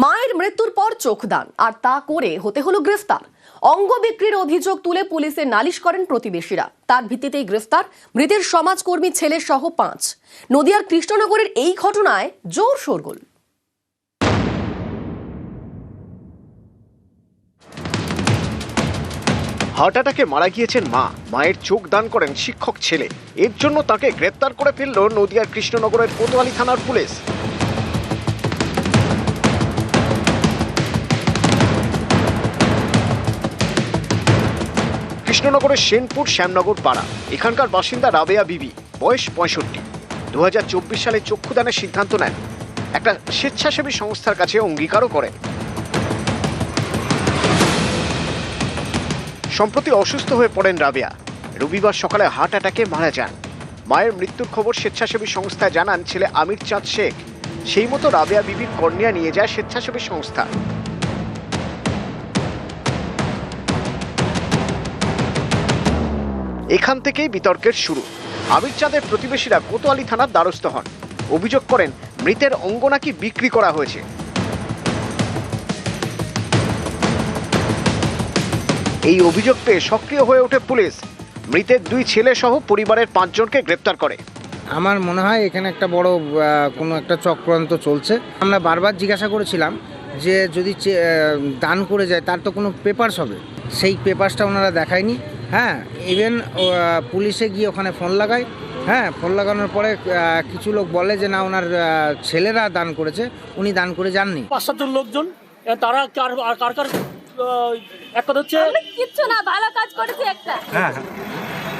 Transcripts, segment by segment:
মায়ের মৃত্যুর পর চোখদান আর তা করে হতে হলো গ্রেফতার। অঙ্গ বিক্রির অভিযোগ তুলে পুলিশে নালিশ করেন প্রতিবেশীরা। তার ভিত্তিতেই গ্রেফতার মৃতের সমাজকর্মী ছেলে সহ পাঁচ। নদিয়ার কৃষ্ণনগরের এই ঘটনায় জোর শোরগোল। হার্ট অ্যাটাকে মারা গিয়েছেন মা। মায়ের চোখ দান করেন শিক্ষক ছেলে। এর জন্য তাকে গ্রেপ্তার করে ফেলল নদিয়ার কৃষ্ণনগরের কোতোয়ালি থানার পুলিশ। কৃষ্ণনগরের সেনপুর, শ্যামনগর, পাড়া। এখানকার বাসিন্দা রাবেয়া বিবি, বয়স পঁয়ষট্টি। দু সালে চক্ষুদানের সিদ্ধান্ত নেন। একটা স্বেচ্ছাসেবী সংস্থার কাছে অঙ্গীকারও করেন। সম্প্রতি অসুস্থ হয়ে পড়েন রাবেয়া। রবিবার সকালে হার্ট অ্যাটাকে মারা যান। মায়ের মৃত্যুর খবর স্বেচ্ছাসেবী সংস্থায় জানান ছেলে আমির চাঁদ শেখ। সেই মতো রাবেয়া বিবির কর্নিয়া নিয়ে যায় স্বেচ্ছাসেবী সংস্থা। এখান থেকেই বিতর্কের শুরু। আমির চাঁদের প্রতিবেশীরা কোতোয়ালি থানার দ্বারস্থ হন। অভিযোগ করেন, মৃতের অঙ্গ নাকি বিক্রি করা হয়েছে। এই অভিযোগ পেয়ে সক্রিয় হয়ে ওঠে পুলিশ। মৃতের দুই ছেলে সহ পরিবারের পাঁচজনকে গ্রেপ্তার করে। আমার মনে হয় এখানে একটা বড় কোনো একটা চক্রান্ত চলছে। আমরা বারবার জিজ্ঞাসা করেছিলাম যে যদি দান করে যায়, তার তো কোনো পেপারস হবে। সেই পেপারসটা ওনারা দেখায়নি। হ্যাঁ ইভেন পুলিশে গিয়ে ওখানে ফোন লাগায় হ্যাঁ ফোন লাগানোর পরে কিছু লোক বলে যে না ওনার ছেলেরা দান করেছে উনি দান করে যাননি। পাঁচ সাতজন লোকজন তারা কার আর কার কার এক কথা হচ্ছে কিচ্ছু না ভালো কাজ করেছে একটা।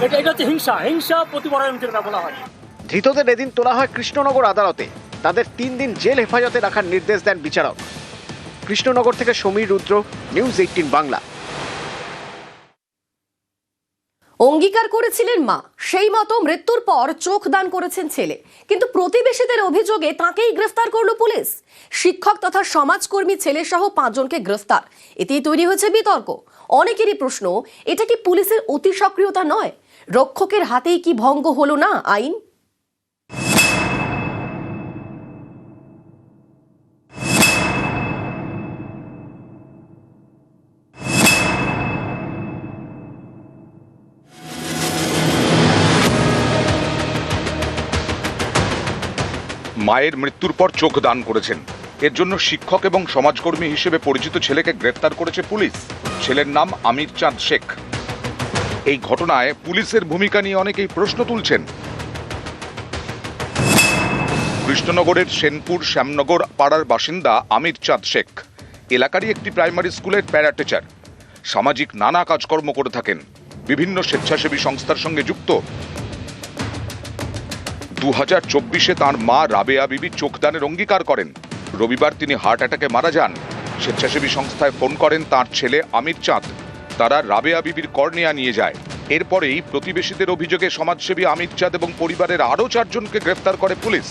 এটা এটা হচ্ছে হিংসা হিংসা প্রতিবারের যেটা বলা হয়। ধৃতদের এদিন তোলা হয় কৃষ্ণনগর আদালতে। তাদের তিন দিন জেল হেফাজতে রাখার নির্দেশ দেন বিচারক। কৃষ্ণনগর থেকে সমীর রুদ্র নিউজ এইটিন বাংলা। অঙ্গীকার করেছিলেন মা। সেই মতো মৃত্যুর পর চোখ দান করেছেন ছেলে। কিন্তু প্রতিবেশীদের অভিযোগে তাকেই গ্রেফতার করল পুলিশ। শিক্ষক তথা সমাজকর্মী ছেলে সহ পাঁচজনকে গ্রেফতার। এতেই তৈরি হয়েছে বিতর্ক। অনেকেরই প্রশ্ন, এটা কি পুলিশের অতি সক্রিয়তা নয়? রক্ষকের হাতেই কি ভঙ্গ হলো না আইন? মায়ের মৃত্যুর পর চোখ দান করেছেন। এর জন্য শিক্ষক এবং সমাজকর্মী হিসেবে পরিচিত ছেলেকে গ্রেপ্তার করেছে পুলিশ। ছেলের নাম আমির চাঁদ শেখ। এই ঘটনায় পুলিশের ভূমিকা নিয়ে অনেকেই প্রশ্ন তুলছেন। কৃষ্ণনগরের সেনপুর শ্যামনগর পাড়ার বাসিন্দা আমির চাঁদ শেখ। এলাকারই একটি প্রাইমারি স্কুলের প্যারা টিচার। সামাজিক নানা কাজকর্ম করে থাকেন। বিভিন্ন স্বেচ্ছাসেবী সংস্থার সঙ্গে যুক্ত। দু হাজার চব্বিশে তাঁর মা রাবেয়া বিবি চোখদানের অঙ্গীকার করেন। রবিবার তিনি হার্ট অ্যাটাকে মারা যান। স্বেচ্ছাসেবী সংস্থায় ফোন করেন তার ছেলে আমির চাঁদ। তারা রাবেয়া বিবির কর্নিয়া নিয়ে যায়। এরপরেই প্রতিবেশীদের অভিযোগে সমাজসেবী আমির চাঁদ এবং পরিবারের আরও চারজনকে গ্রেফতার করে পুলিশ।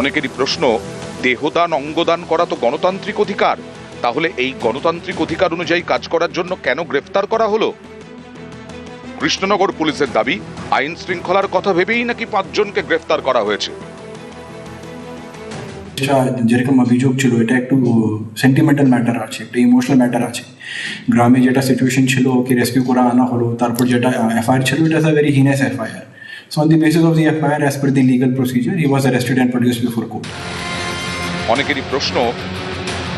অনেকেরই প্রশ্ন দেহদান, অঙ্গদান করা তো গণতান্ত্রিক অধিকার। তাহলে এই গণতান্ত্রিক অধিকার অনুযায়ী কাজ করার জন্য কেন গ্রেফতার করা হলো? কৃষ্ণনগর পুলিশের দাবি, আইন শৃঙ্খলার কথা ভেবেই নাকি পাঁচজনকে গ্রেফতার করা হয়েছে। যেরকম অভিযোগ ছিল, এটা একটু সেন্টিমেন্টাল ম্যাটার আছে, একটা ইমোশনাল ম্যাটার আছে। গ্রামে যেটা সিচুয়েশন ছিল, ওকে রেস্কিউ করা, আনা হলো, তারপর যেটা এফআইআর ছিল is a very heinous FIR so on the basis of the FIR as per the legal procedure he was arrested and produced before court অনেকেরই প্রশ্ন,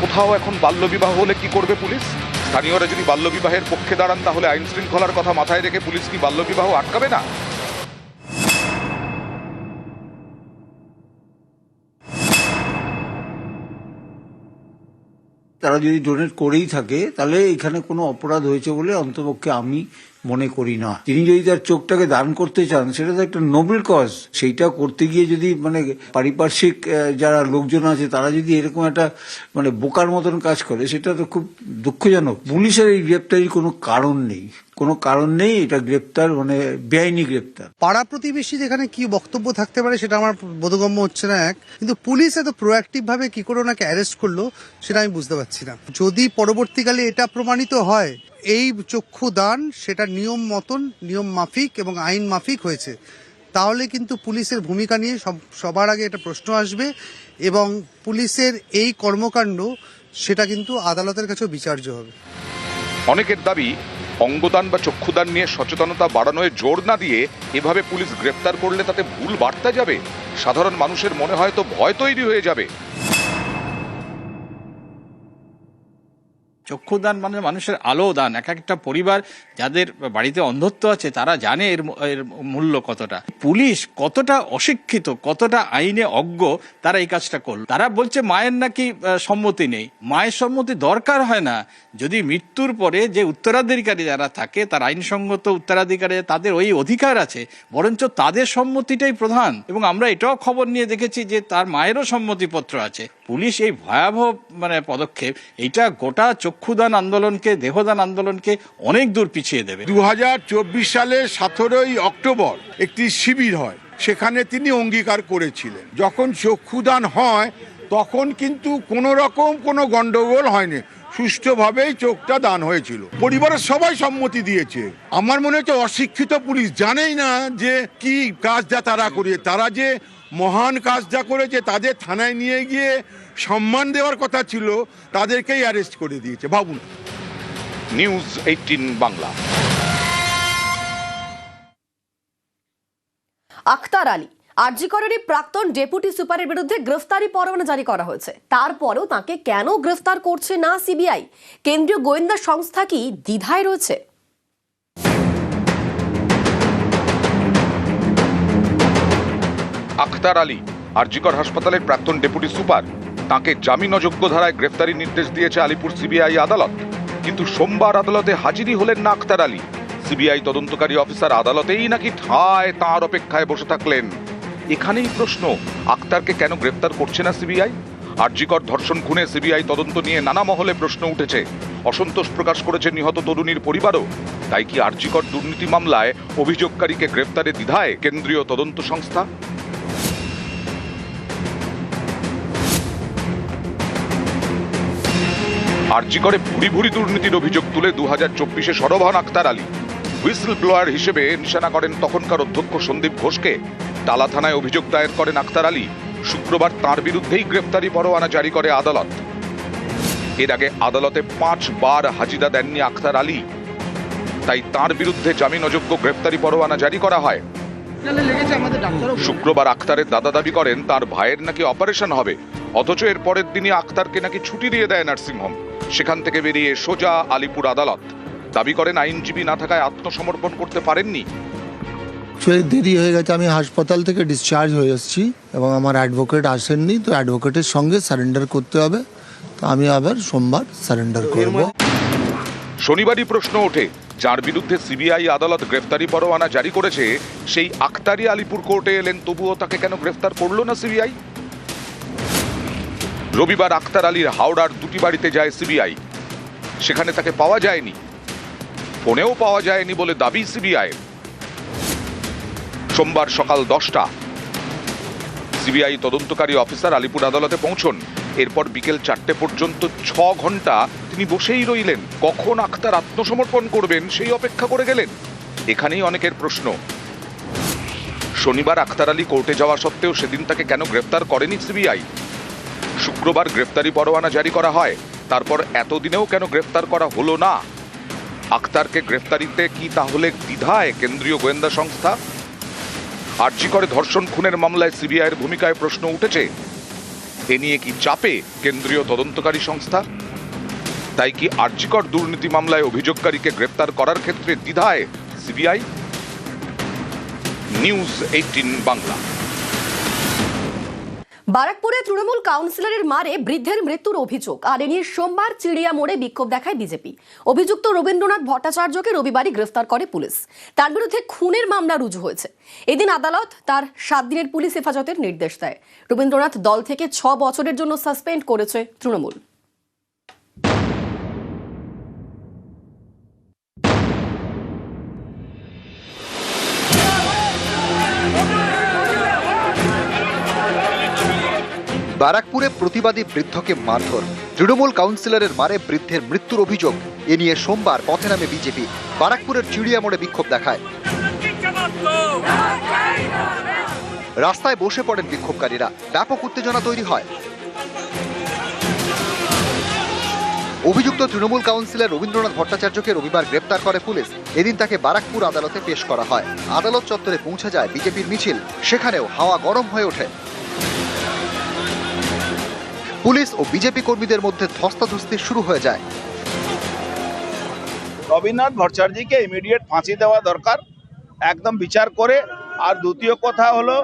কোথাও এখন বাল্যবিবাহ হলে কি করবে পুলিশ? স্থানীয়রা যদি বাল্যবিবাহের পক্ষে দাঁড়ান, তাহলে আইন শৃঙ্খলার কথা মাথায় রেখে পুলিশ কি বাল্যবিবাহ আটকাবে না? তারা যদি ডোনেট করেই থাকে, তাহলে এখানে কোনো অপরাধ হয়েছে বলে অন্তপক্ষে আমি মনে করি না। তিনি যদি তার চোখটাকে দান করতে চান, সেটা তো একটা নোবেল কজ। সেইটা করতে গিয়ে যদি মানে পারিপার্শ্বিক যারা লোকজন আছে, তারা যদি এরকম একটা মানে বোকার মতন কাজ করে, সেটা তো খুব দুঃখজনক। পুলিশের এই গ্রেপ্তারির কোনো কারণ নেই। কোনো কারণ নেই, এটা গ্রেপ্তার মানে বেআইনি গ্রেপ্তার। পাড়া প্রতিবেশী যেখানে কি বক্তব্য থাকতে পারে, সেটা আমার বোধগম্য হচ্ছে না এক। কিন্তু পুলিশ এত প্রোঅ্যাক্টিভ ভাবে কি করে ওনাকে অ্যারেস্ট করল, সেটা আমি বুঝতে পারছি না। যদি পরবর্তীকালে এটা প্রমাণিত হয় এই চক্ষু দান সেটা নিয়ম মতন, নিয়ম মাফিক এবং আইন মাফিক হয়েছে। তাহলে কিন্তু পুলিশের ভূমিকা নিয়ে সবার আগে এটা প্রশ্ন আসবে এবং পুলিশের এই কর্মকাণ্ড, সেটা কিন্তু আদালতের কাছেও বিচার্য হবে। অনেকের দাবি, অঙ্গদান বা চক্ষুদান নিয়ে সচেতনতা বাড়ানোয় জোর না দিয়ে এভাবে পুলিশ গ্রেপ্তার করলে তাতে ভুল বার্তা যাবে? সাধারণ মানুষের মনে হয়তো ভয় তৈরি হয়ে যাবে। চক্ষুদান মানে মানুষের আলো দান এক একটা পরিবার যাদের বাড়িতে অন্ধত্ব আছে, তারা জানে এর মূল্য কতটা। পুলিশ কতটা অশিক্ষিত, কতটা আইনে অজ্ঞ, তারা এই কাজটা করল। তারা বলছে, মায়ের নাকি সম্মতি নেই। মায়ের সম্মতি দরকার হয় না। যদি মৃত্যুর পরে যে উত্তরাধিকারী যারা থাকে, তার আইনসঙ্গত উত্তরাধিকারী তাদের ওই অধিকার আছে, বরঞ্চ তাদের সম্মতিটাই প্রধান। এবং আমরা এটাও খবর নিয়ে দেখেছি যে তার মায়েরও সম্মতিপত্র আছে। পুলিশ এই ভয়াবহ মানে পদক্ষেপ এটা গোটা চক্ষুদান আন্দোলনকে, দেহদান আন্দোলনকে অনেক দূর পিছিয়ে দেবে। দু সালের সতেরোই অক্টোবর একটি শিবির হয়, সেখানে তিনি অঙ্গীকার করেছিলেন। যখন চক্ষুদান হয়, তখন কিন্তু কোনো রকম কোনো গন্ডগোল হয়নি। সুষ্ঠুভাবেই চোখটা দান হয়েছিল। পরিবারের সবাই সম্মতি দিয়েছে। আমার মনে হচ্ছে অশিক্ষিত পুলিশ জানেই না যে কি কাজটা তারা করিয়ে, তারা যে মহান কাজটা করেছে তাদের থানায় নিয়ে গিয়ে সম্মান দেওয়ার কথা ছিল তাদেরকেই অ্যারেস্ট করে দিয়েছে। ভাবুন। News eighteen Bangla. Akhtar Ali আরজিকরের প্রাক্তন ডেপুটি সুপারের বিরুদ্ধে গ্রেফতারি পরোয়ানা জারি করা হয়েছে। তারপরেও তাকে কেন গ্রেফতার করছে না সিবিআই? কেন্দ্রীয় গোয়েন্দা সংস্থা কি দ্বিধায় রয়েছে? আখতার আলী, আরজিকর হাসপাতালের প্রাক্তন ডেপুটি সুপার। তাকে জামিন অযোগ্য ধারায় গ্রেফতারির নির্দেশ দিয়েছে আলিপুর সিবিআই আদালত। কিন্তু সোমবার আদালতে হাজিরই হলেন না আখতার আলী। সিবিআই তদন্তকারী অফিসার আদালতেই নাকি ঠায় তাঁর অপেক্ষায় বসে থাকলেন। এখানেই প্রশ্ন, আখতারকে কেন গ্রেফতার করছে না সিবিআই? আরজিকর ধর্ষণ খুনে সিবিআই তদন্ত নিয়ে নানা মহলে প্রশ্ন উঠেছে। অসন্তোষ প্রকাশ করেছে নিহত তরুণীর পরিবারও। তাই কি আরজিকর দুর্নীতি মামলায় অভিযোগকারীকে গ্রেফতারে দ্বিধায় কেন্দ্রীয় তদন্ত সংস্থা? আরজি করে ভুরি ভুরি দুর্নীতির অভিযোগ তুলে দু হাজার চব্বিশে সরব হন আক্তার আলী। হুইসল ব্লোয়ার হিসেবে নিশানা করেন তখনকার অধ্যক্ষ সন্দীপ ঘোষকে। টালা থানায় অভিযোগ দায়ের করেন আক্তার আলী। শুক্রবার তার বিরুদ্ধেই গ্রেফতারি পরোয়ানা জারি করে আদালত। এর আগে আদালতে পাঁচবার হাজিরা দেননি আক্তার আলী। তাই তার বিরুদ্ধে জামিন অযোগ্য গ্রেফতারি পরোয়ানা জারি করা হয়। শুক্রবার আখতারের দাদা দাবি করেন, তার ভাইয়ের নাকি অপারেশন হবে। অথচ এর পরের দিনই আক্তারকে নাকি ছুটি দিয়ে দেয় নার্সিংহোম। সেখান থেকে বেরিয়ে সোজা আলিপুর আদালত। দাবি করেন আইনজীবী না থাকায় আত্মসমর্পণ করতে পারেননি। দেরি হয়ে গেছে। আমি হাসপাতাল থেকে ডিসচার্জ হয়ে এসেছি এবং আমার অ্যাডভোকেট আসেননি। তো অ্যাডভোকেটের সঙ্গে সারেন্ডার করতে হবে। তো আমি আবার সোমবার সারেন্ডার করব। শনিবারই প্রশ্ন ওঠে যার বিরুদ্ধে সিবিআই আদালত গ্রেফতারি পরোয়ানা জারি করেছে সেই আখতারি আলিপুর কোর্টে এলেন তবুও তাকে কেন গ্রেফতার করল না সিবিআই? রবিবার আক্তার আলীর হাওড়ার দুটি বাড়িতে যায় সিবিআই। সেখানে তাকে পাওয়া যায়নি। ফোনেও পাওয়া যায়নি বলে দাবি সিবিআই সোমবার সকাল দশটা। সিবিআই তদন্তকারী অফিসার আলিপুর আদালতে পৌঁছন। এরপর বিকেল চারটে পর্যন্ত ছ ঘণ্টা তিনি বসেই রইলেন। কখন আক্তার আত্মসমর্পণ করবেন সেই অপেক্ষা করে গেলেন? এখানেই অনেকের প্রশ্ন। শনিবার আখতার আলী কোর্টে যাওয়া সত্ত্বেও সেদিন তাকে কেন গ্রেফতার করেনি সিবিআই? শুক্রবার গ্রেফতারি পরোয়ানা জারি করা হয়। তারপর এতদিনেও কেন গ্রেফতার করা হলো না? আখতারকে গ্রেফতারিতে কি তাহলে দ্বিধায় কেন্দ্রীয় গোয়েন্দা সংস্থা? আর্জি করে ধর্ষণ খুনের মামলায় সিবিআইয়ের ভূমিকায় প্রশ্ন উঠেছে। এ নিয়ে কি চাপে কেন্দ্রীয় তদন্তকারী সংস্থা? তাই কি আর্জিকর দুর্নীতি মামলায় অভিযোগকারীকে গ্রেপ্তার করার ক্ষেত্রে দ্বিধায় CBI? News eighteen Bangla. বারাকপুরে Trinamool কাউন্সিলরের মারে বৃদ্ধের মৃত্যুর অভিযোগ। আর এ নিয়ে সোমবার চিড়িয়া মোড়ে বিক্ষোভ দেখায় বিজেপি। অভিযুক্ত রবীন্দ্রনাথ ভট্টাচার্যকে রবিবারই গ্রেফতার করে পুলিশ। তার বিরুদ্ধে খুনের মামলা রুজু হয়েছে। এদিন আদালত তার সাত দিনের পুলিশ হেফাজতের নির্দেশ দেয়। রবীন্দ্রনাথ দল থেকে ছ বছরের জন্য সাসপেন্ড করেছে তৃণমূল। ব্যারাকপুরে প্রতিবাদী বৃদ্ধকে মারধর। তৃণমূল কাউন্সিলরের মারে বৃদ্ধের মৃত্যুর অভিযোগ। এ নিয়ে সোমবার পথে নামে বিজেপি। বারাকপুরের চিড়িয়া মোড়ে বিক্ষোভ দেখায়। রাস্তায় বসে পড়েন বিক্ষোভকারীরা। ব্যাপক উত্তেজনা তৈরি হয়। অভিযুক্ত তৃণমূল কাউন্সিলর রবীন্দ্রনাথ ভট্টাচার্যকে রবিবার গ্রেপ্তার করে পুলিশ। এদিন তাকে বারাকপুর আদালতে পেশ করা হয়। আদালত চত্বরে পৌঁছে যায় বিজেপির মিছিল। সেখানেও হাওয়া গরম হয়ে ওঠে। পুলিশ ও বিজেপি কর্মীদের মধ্যে ধস্তাধস্তি শুরু হয়ে যায়। রবীন্দ্রনাথ ভট্টাচার্যকে ইমিডিয়েট ফাঁসি দেওয়া দরকার। একদম বিচার করে। আর দ্বিতীয় কথা হলো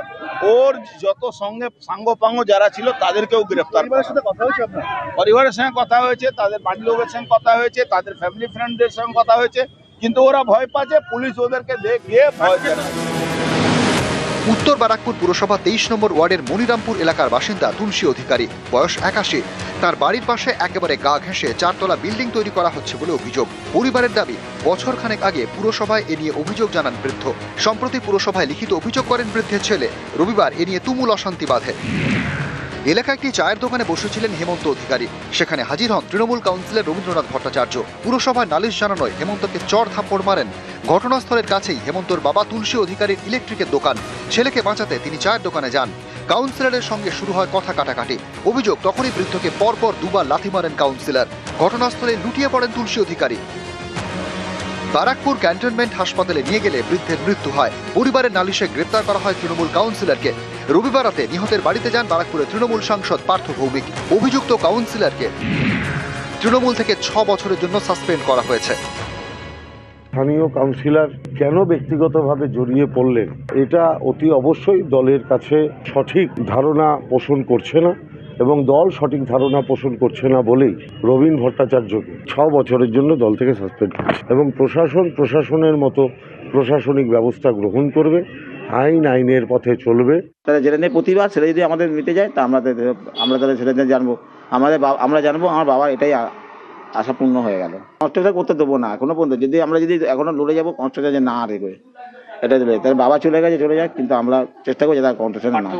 ওর যত সঙ্গে সাঙ্গপাঙ্গ যারা ছিল তাদেরকেও গ্রেফতার পরিবারের সাথে কথা হয়েছে আপনার? পরিবারের সঙ্গে কথা হয়েছে তাদের বাড়ির লোকের সঙ্গে কথা হয়েছে তাদের ফ্যামিলি ফ্রেন্ডদের সঙ্গে কথা হয়েছে। কিন্তু ওরা ভয় পাচ্ছে পুলিশ ওদেরকে দেখে ভয় দেখায়। উত্তর বারাকপুর পুরসভা তেইশ নম্বর ওয়ার্ডের মনিরামপুর এলাকার বাসিন্দা তুলসী অধিকারী, বয়স একাশি। তার বাড়ির পাশে একেবারে গা ঘেঁষে চারতলা বিল্ডিং তৈরি করা হচ্ছে বলে অভিযোগ। পরিবারের দাবি বছর খানেক আগে পুরসভায় এ নিয়ে অভিযোগ জানান বৃদ্ধ। সম্প্রতি পুরসভায় লিখিত অভিযোগ করেন বৃদ্ধের ছেলে। রবিবার এ নিয়ে তুমুল অশান্তি বাঁধে। এলাকায় একটি চায়ের দোকানে বসেছিলেন হেমন্ত অধিকারী। সেখানে হাজির হন তৃণমূল কাউন্সিলর রবীন্দ্রনাথ ভট্টাচার্য। পুরসভায় নালিশ জানানোয় হেমন্তকে চর থাপ্পড় মারেন ঘটনাস্থলের কাছেই হেমন্তর বাবা তুলসী অধিকারীর ইলেকট্রিকের দোকান। ছেলেকে বাঁচাতে তিনি চায়ের দোকানে যান। কাউন্সিলরের সঙ্গে শুরু হয় কথা কাটাকাটি। অভিযোগ তখনই বৃদ্ধকে পরপর দুবার লাথি মারেন কাউন্সিলর। ঘটনাস্থলে লুটিয়ে পড়েন তুলসী অধিকারী। বারাকপুর ক্যান্টনমেন্ট হাসপাতালে নিয়ে গেলে বৃদ্ধের মৃত্যু হয়। পরিবারের নালিশে গ্রেপ্তার করা হয় তৃণমূল কাউন্সিলরকে। রবিবার রাতে নিহতের বাড়িতে যান বারাকপুরের তৃণমূল সাংসদ পার্থ ভৌমিক। অভিযুক্ত কাউন্সিলরকে তৃণমূল থেকে ছ বছরের জন্য সাসপেন্ড করা হয়েছে। স্থানীয় কাউন্সিলর কেন ব্যক্তিগতভাবে জড়িয়ে পড়লেন? এটা অতি অবশ্যই দলের কাছে সঠিক ধারণা পোষণ করছে না এবং দল সঠিক ধারণা পোষণ করছে না বলেই রবীন ভট্টাচার্যকে ছ বছরের জন্য দল থেকে সাসপেন্ড এবং প্রশাসন প্রশাসনের মতো প্রশাসনিক ব্যবস্থা গ্রহণ করবে, আইন আইনের পথে চলবে। তারা যেটা নিয়ে প্রতিবাদ, সেটা যদি আমাদের মিটে যায়, তা আমরা আমরা তাহলে সেটা জানব। আমাদের আমরা জানব, আমার বাবা এটাই আশাপূর্ণ হয়ে গেল। কনস্ট্রাকচার করতে দেবো না এখনও পর্যন্ত। যদি আমরা যদি এখনও লড়ে যাব কনস্ট্রাকচার যে না আর এগোয় এটাই দেবে তার বাবা চলে গেছে চলে যাক কিন্তু আমরা চেষ্টা করছি তার কনস্ট্রাকচার না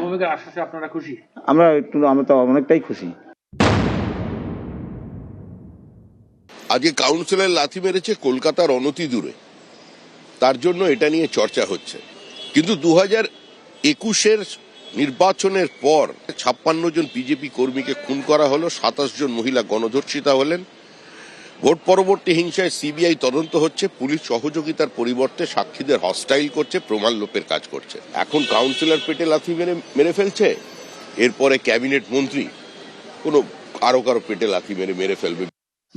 আপনারা খুশি? আমরা একটু আমরা তো অনেকটাই খুশি। আজকে কাউন্সিলর লাথি মেরেছে কলকাতার অনতি দূরে। তার জন্য এটা নিয়ে চর্চা হচ্ছে। কিন্তু দু হাজার একুশের নির্বাচনের পর ছাপ্পান্ন জন বিজেপি কর্মীকে খুন করা হলো সাতাশ জন মহিলা গণধর্ষিতা হলেন ভোট পরবর্তী হিংসায় সিবিআই তদন্ত হচ্ছে, পুলিশ সহযোগিতার পরিবর্তে সাক্ষীদের হস্টাইল করছে, প্রমাণ লোপের কাজ করছে। এখন কাউন্সিলর পেটে লাথি মেরে মেরে ফেলছে? এরপরে ক্যাবিনেট মন্ত্রী কোনো কারও কারও পেটে লাথি মেরে মেরে ফেলবে।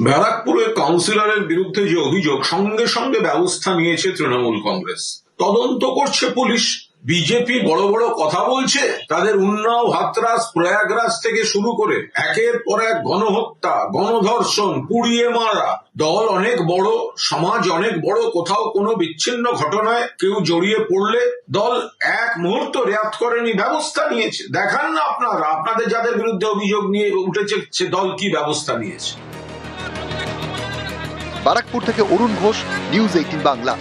ব্যারাকপুরের কাউন্সিলরের বিরুদ্ধে যে অভিযোগ, সঙ্গে সঙ্গে ব্যবস্থা নিয়েছে তৃণমূল কংগ্রেস। তদন্ত করছে পুলিশ। বিজেপি বড় বড় কথা বলছে, তাদের উন্নাও হাতরাস প্রয়াগরাজ থেকে শুরু করে একের পর এক গণহত্যা, গণধর্ষণ, পুড়িয়ে মারা। দল অনেক বড়, সমাজ অনেক বড়, কোথাও কোনো বিচ্ছিন্ন ঘটনায় কেউ জড়িয়ে পড়লে দল এক মুহূর্ত রেয়াত করেনি, ব্যবস্থা নিয়েছে। দেখান না আপনারা, আপনাদের যাদের বিরুদ্ধে অভিযোগ নিয়ে উঠেছে সে দল কি ব্যবস্থা নিয়েছে। বারাকপুর থেকে অরুণ ঘোষ নিউজ এইটিন বাংলা।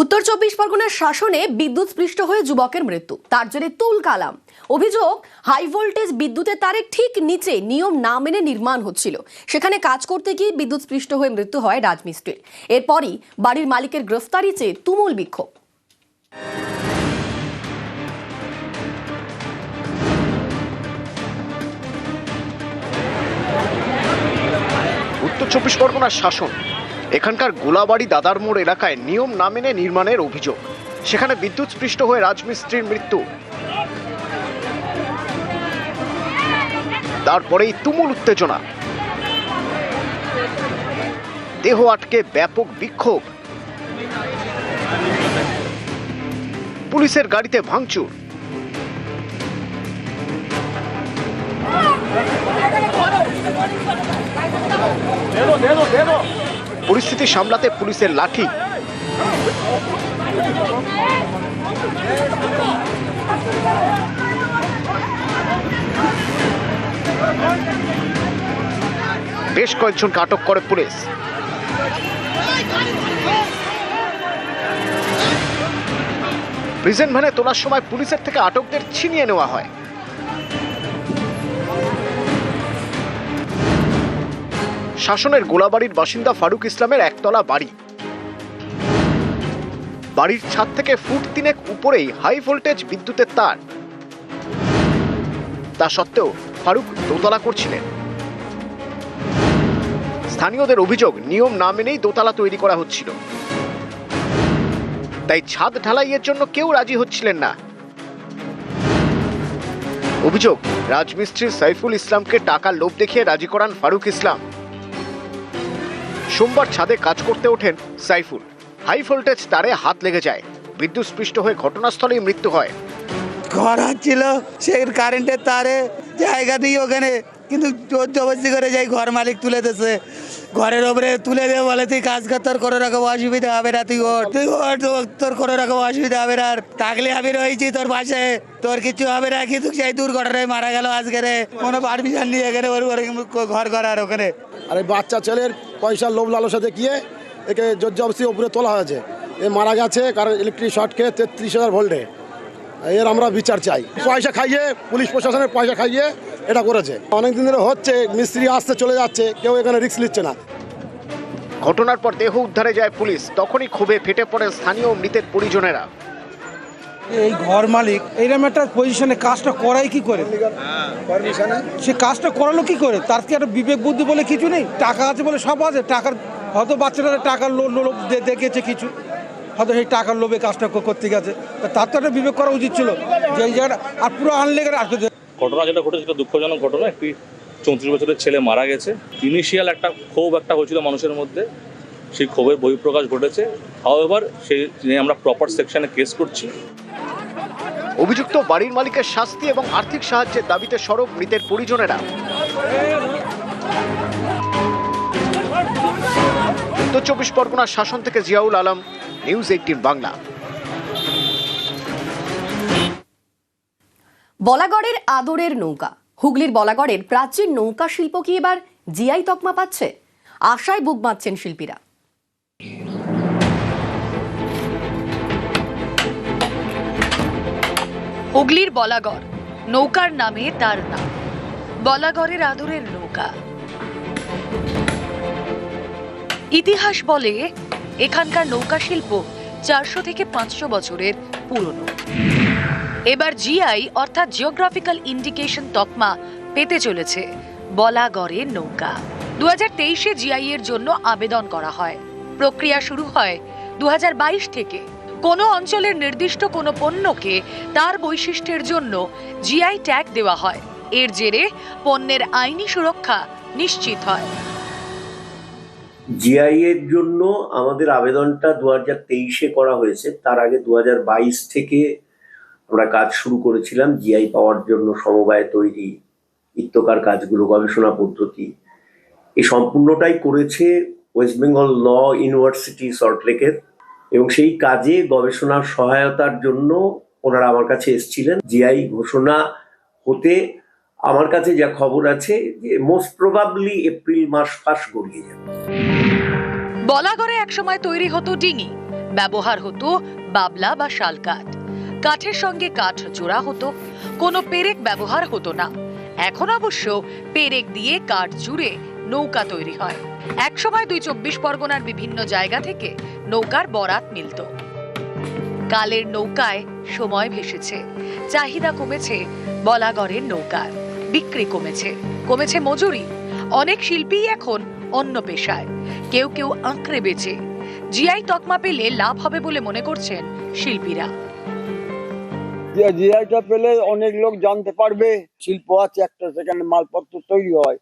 উত্তর চব্বিশ পরগনার শাসনে বিদ্যুৎ স্পৃষ্ট হয়ে যুবকের মৃত্যু। তার জেরে তুল কালাম। অভিযোগ, হাই ভোল্টেজ বিদ্যুতের তারের ঠিক নিচে নিয়ম না মেনে নির্মাণ হচ্ছিল। সেখানে কাজ করতে গিয়ে বিদ্যুৎ স্পৃষ্ট হয়ে মৃত্যু হয় রাজমিস্ত্রির। এরপরই বাড়ির মালিকের গ্রেফতারি চেয়ে তুমুল বিক্ষোভ। উত্তর চব্বিশ পরগনার শাসন এখানকার গোলাবাড়ি দাদার মোড় এলাকায় নিয়ম না মেনে নির্মাণের অভিযোগ। সেখানে বিদ্যুৎ স্পৃষ্ট হয়ে রাজমিস্ত্রির মৃত্যু। তারপরেই তুমুল উত্তেজনা। দেহ আটকে ব্যাপক বিক্ষোভ। পুলিশের গাড়িতে ভাঙচুর। পরিস্থিতি সামলাতে পুলিশের লাঠি। বেশ কয়েকজনকে আটক করে পুলিশ। প্রিজন ভ্যানে তোলার সময় পুলিশের থেকে আটকদের ছিনিয়ে নেওয়া হয়। শাসনের গোলাবাড়ির বাসিন্দা ফারুক ইসলামের একতলা বাড়ি। বাড়ির ছাদ থেকে ফুট তিনেক উপরেই হাই ভোল্টেজ বিদ্যুতের তার। তা সত্ত্বেও ফারুক দোতলা করছিলেন। স্থানীয়দের অভিযোগ, নিয়ম না মেনেই দোতলা তৈরি করা হচ্ছিল। তাই ছাদ ঢালাইয়ের জন্য কেউ রাজি হচ্ছিলেন না। অভিযোগ, রাজমিস্ত্রি সাইফুল ইসলামকে টাকার লোভ দেখিয়ে রাজি করান ফারুক ইসলাম। সোমবার ছাদে কাজ করতে ওঠেন সাইফুল। হাই ভোল্টেজ তারে হাত লেগে যায়। বিদ্যুৎ স্পৃষ্ট হয়ে ঘটনাস্থলেই মৃত্যু হয়। ঘর হচ্ছিল সেই কারেন্টের তারে জায়গা দিই ওখানে। কিন্তু জোর জবরদস্তি করে যাই ঘর মালিক তুলে দিছে। ঘরের ওপরে তুলে দিয়ে বলে তুই কাজ কর তোর কোনো রকম অসুবিধা হবে না তুই ওর তুই ওর তো- তোর কোনো রকম অসুবিধা হবে না। আর থাকলে আমি রয়েছি তোর পাশে তোর কিছু হবে না কিন্তু সেই দুর্ঘটনায় মারা গেল আজকে রে। কোনো পারমিশন নিয়ে এখানে ওর ঘর করার ওখানে। আর বাচ্চা ছেলের পয়সার লোভ লালসা দেখিয়ে একে জর্জবস্তি উপরে তোলা হয়েছে। এ মারা গেছে কারণ ইলেকট্রিক শর্ট খেয়ে তেত্রিশ হাজার ভোল্টে এর আমরা বিচার চাই। পয়সা খাইয়ে, পুলিশ প্রশাসনের পয়সা খাইয়ে এটা করেছে। অনেক দিন ধরে হচ্ছে, মিস্ত্রি আসতে চলে যাচ্ছে, কেউ এখানে রিস্ক নিচ্ছে না। ঘটনার পর দেহ উদ্ধারে যায় পুলিশ, তখনই ক্ষোভে ফেটে পড়ে স্থানীয় মৃতের পরিজনেরা। এই ঘর মালিক এইরকম একটা পজিশনে কাজটা করাই কি করে? সে কাজটা করালো কি করে? তার কি একটা বিবেক বুদ্ধি বলে কিছু নেই? টাকা আছে বলে সব আছে। টাকার, হয়তো বাচ্চারা টাকার লোভ দেখেছে কিছু। হয়তো সেই টাকার লোভে কাজটা করতে গেছে। তার তো একটা বিবেক করা উচিত ছিল। যে এই জায়গাটা, আর পুরো আনলেগের আসবে ঘটনা যেটা ঘটেছে সেটা দুঃখজনক ঘটনা। একটি চৌত্রিশ বছরের ছেলে মারা গেছে। ইনিশিয়াল একটা ক্ষোভ একটা হয়েছিল মানুষের মধ্যে। সেই ক্ষোভের বহিঃপ্রকাশ ঘটেছে। হাওয়েভার সেই নিয়ে আমরা প্রপার সেকশনে কেস করছি। অভিযুক্ত বাড়ির মালিকের শাস্তি এবং আর্থিক সাহায্যের দাবিতে সরব মৃতের পরিজনেরা। উত্তর চব্বিশ পরগনার শাসন থেকে জিয়াউল আলম নিউজ এইটিন বাংলা। বলাগড়ের আদরের নৌকা। হুগলির বলাগড়ের প্রাচীন নৌকা শিল্প কি এবার জিআই তকমা পাচ্ছে? আশায় বুক বাঁধছেন শিল্পীরা। হুগলির বলাগড়, নৌকার নামে তার নাম। বলাগড়ের আদরের নৌকা। ইতিহাস বলে এখানকার নৌকা শিল্প চারশো থেকে পাঁচশো বছরের পুরনো। এবার জিআই অর্থাৎ জিওগ্রাফিক্যাল ইন্ডিকেশন তকমা, পেতে চলেছে বলাগড়ের নৌকা। দু হাজার তেইশে জিআই এর জন্য আবেদন করা হয়। প্রক্রিয়া শুরু হয় দু হাজার বাইশ থেকে। কোনো অঞ্চলের নির্দিষ্ট কোনো পণ্যকে তার বৈশিষ্ট্যের জন্য জিআই ট্যাগ দেওয়া হয়। এর জেরে পণ্যের আইনি সুরক্ষা নিশ্চিত হয়। জিআই এর জন্য আমাদের আবেদনটা দু হাজার তেইশে করা হয়েছে। তার আগে দু হাজার বাইশ থেকে আমরা কাজ শুরু করেছিলাম। জিআই পাওয়ার জন্য সমবায় তৈরি, ইত্যকার কাজগুলো, গবেষণা পদ্ধতি, এই সম্পূর্ণটাই করেছে ওয়েস্ট বেঙ্গল ল ইউনিভার্সিটি সল্টলেকের এবং সেই কাজে গবেষণার সহায়তার জন্য ওনারা আমার কাছে এসেছিলেন। জিআই ঘোষণা হতে আমার কাছে যা খবর আছে যে মোস্ট প্রবাবলি এপ্রিল মাস ফার্স্ট গড়িয়ে যাবে। বলাগড়ে একসময় তৈরি হতো ডিঙি, ব্যবহার হতো বাবলা বা শাল কাঠ কাঠের সঙ্গে কাঠ জোড়া হতো, কোনো পেরেক ব্যবহার হতো না। এখন অবশ্য পেরেক দিয়ে কাঠ জুড়ে নৌকা তৈরি হয়। একসময় দুই চব্বিশ পরগনার বিভিন্ন জায়গা থেকে নৌকার বরাত মিলত। কালের নৌকায় সময় ভেসেছে। চাহিদা কমেছে, বলাগড়ের নৌকার বিক্রি কমেছে। কমেছে মজুরি। অনেক শিল্পী এখন অন্য পেশায়। কেউ কেউ আঁকড়ে বেচে। জিআই তকমা পেলে লাভ হবে বলে মনে করছেন শিল্পীরা। জিআইটা পেলে অনেক লোক জানতে পারবে। শিল্প আছে একটা, সেখানে মালপত্র তৈরি হয়।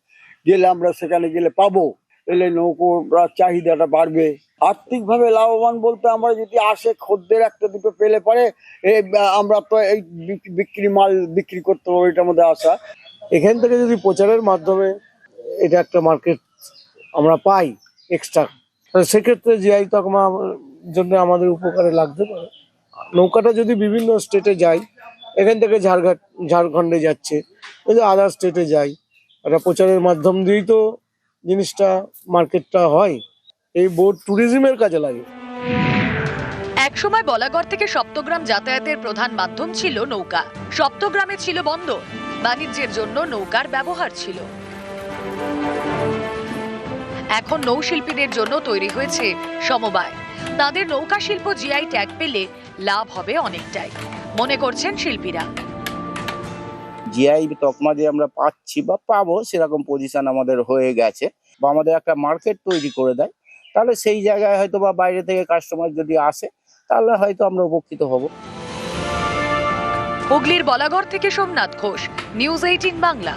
গেলে আমরা সেখানে গেলে পাবো। এলে নৌকোর চাহিদাটা বাড়বে। আর্থিকভাবে লাভবান বলতে আমরা যদি আসে, খদ্দের একটা দুটো পেলে পরে আমরা তো এই বিক- বিক্রি মাল বিক্রি করতে পারব, এটার মধ্যে আসা এখান থেকে যদি প্রচারের মাধ্যমে এটা একটা মার্কেট আমরা পাই এক্সট্রা সেক্ষেত্রে জিআই তকমা জন্য আমাদের উপকারে লাগতে পারে। নৌকাটা যদি বিভিন্ন স্টেটে যায়, এখান থেকে ঝাড়ঘাট, ঝাড়খণ্ডে যাচ্ছে যদি আদার স্টেটে যাই একটা প্রচারের মাধ্যম দিয়েই তো জিনিসটা মার্কেটটা হয়। এই বোর্ড ট্যুরিজমের কাজে লাগে। এক একসময় বলাগড় থেকে সপ্তগ্রাম যাতায়াতের প্রধান মাধ্যম ছিল নৌকা। সপ্তগ্রামে ছিল বন্দর। বাণিজ্যের জন্য নৌকার ব্যবহার ছিল। এখন নৌশিল্পীদের জন্য তৈরি হয়েছে সমবায়। তাদের নৌকা শিল্প জিআই ট্যাগ পেলে লাভ হবে অনেকটাই। মনে করছেন শিল্পীরা। জিআই তকমা যে আমরা পাচ্ছি বা পাবো, সেরকম পজিশন আমাদের হয়ে গেছে বা আমাদের একটা মার্কেট তৈরি করে দেয়, তাহলে সেই জায়গায় হয়তো বা বাইরে থেকে কাস্টমার যদি আসে, তাহলে হয়তো আমরা উপকৃত হব। হুগলির বলাগড় থেকে সোমনাথ ঘোষ নিউজ এইটিন বাংলা।